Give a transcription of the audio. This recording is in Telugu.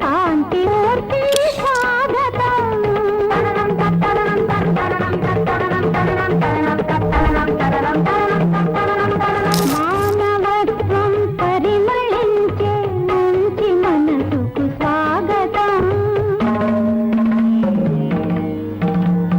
శాంతి